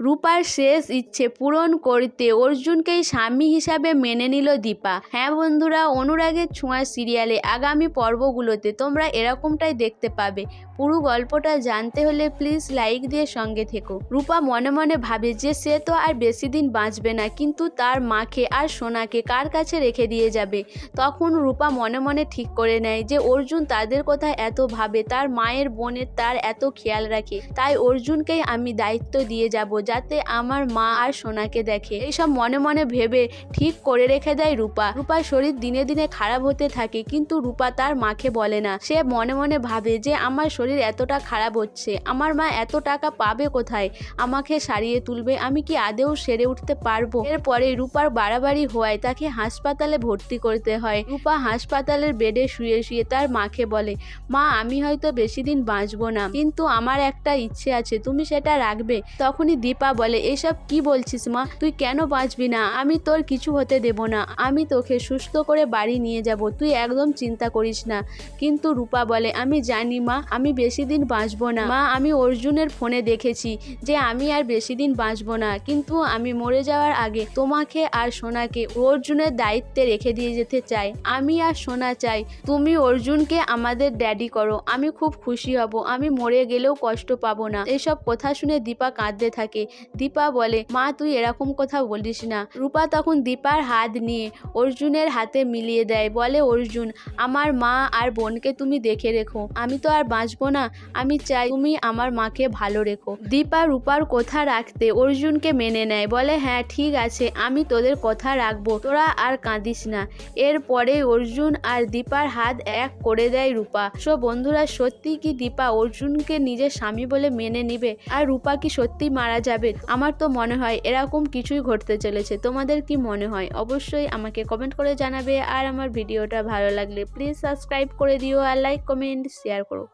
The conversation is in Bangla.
রূপার শেষ ইচ্ছে পূরণ করতে অর্জুনকেই স্বামী হিসাবে মেনে নিল দীপা। হ্যাঁ বন্ধুরা, অনুরাগের ছোঁয়া সিরিয়ালে আগামী পর্বগুলোতে তোমরা এরকমটাই দেখতে পাবে। পুরো গল্পটা জানতে হলে প্লিজ লাইক দিয়ে সঙ্গে থেকো। রূপা মনে মনে ভাবে যে সে তো আর বেশি দিন বাঁচবে না, কিন্তু তার মাকে আর সোনাকে কার কাছে রেখে দিয়ে যাবে? তখন রূপা মনে মনে ঠিক করে নেয় যে অর্জুন তাদের কথা এত ভাবে, তার মায়ের বোনের তার এত খেয়াল রাখে, তাই অর্জুনকেই আমি দায়িত্ব দিয়ে যাব যাতে আমার মা আর সোনাকে দেখে। এইসব মনে মনে ভেবে ঠিক করে রেখে দেয় রূপা। রূপার শরীর দিনে দিনে খারাপ হতে থাকে, কিন্তু রূপা তার মাকে বলে না। সে মনে মনে ভাবে যে আমার শরীর এতটা খারাপ হচ্ছে। আমার মা এত টাকা পাবে কোথায়? আমাকে সারিয়ে তুলবে, আমি কি আদেও সেরে উঠতে পারব? এরপরে রূপার বাড়াবাড়ি হওয়ায় তাকে হাসপাতালে ভর্তি করতে হয়। রূপা হাসপাতালের বেডে শুয়ে শুয়ে তার মাকে বলে, মা, আমি হয়তো বেশি দিন বাঁচবো না, কিন্তু আমার একটা ইচ্ছে আছে, তুমি সেটা রাখবে। তখনই দীপা বলে, এসব কি বলছিস মা? তুই কেন বাঁচবি না? আমি তোর কিছু হতে দেব না। আমি তোকে সুস্থ করে বাড়ি নিয়ে যাব। তুই একদম চিন্তা করিস না। কিন্তু রূপা বলে, আমি জানি মা, আমি বেশি দিন বাঁচবো না। মা, আমি অর্জুনের ফোনে দেখেছি যে আমি আর বেশি দিন বাঁচবো না। কিন্তু আমি মরে যাওয়ার আগে তোমাকে আর সোনাকে অর্জুনের দায়িত্বে রেখে দিয়ে যেতে চাই। আমি আর সোনা চাই। তুমি অর্জুনকে আমাদের ড্যাডি করো। আমি খুব খুশি হব। আমি মরে গেলেও কষ্ট পাবো না। এসব কথা শুনে দীপা কাঁদতে থাকে। দীপা বলে, মা, তুই এরকম কথা বলিস না। রূপা তখন দীপার হাত নিয়ে অর্জুনের হাতে মিলিয়ে দেয়। বলে, অর্জুন, আমার মা আর বোনকে তুমি দেখে রেখো। আমি তো আর বাঁচবো না। আমি চাই তুমি আমার মাকে ভালো রেখো। দীপা রূপার কথা রাখতে অর্জুনকে মেনে নেয়। বলে হ্যাঁ ঠিক আছে, আমি তোদের কথা রাখব। তোরা আর কাঁদিস না। এরপরে অর্জুন আর দীপার হাত এক করে দেয় রূপা। সো বন্ধুরা, সত্যি কি দীপা অর্জুনকে নিজের স্বামী বলে মেনে নিবে? আর রূপা কি সত্যি মারা যাবে। আমার তো মনে হয় এরকম কিছুই ঘটতে চলেছে। তোমাদের কি মনে হয়? অবশ্যই আমাকে কমেন্ট করে জানাবে। আর আমার ভিডিওটা ভালো লাগলে প্লিজ সাবস্ক্রাইব করে দিও আর লাইক কমেন্ট শেয়ার করো।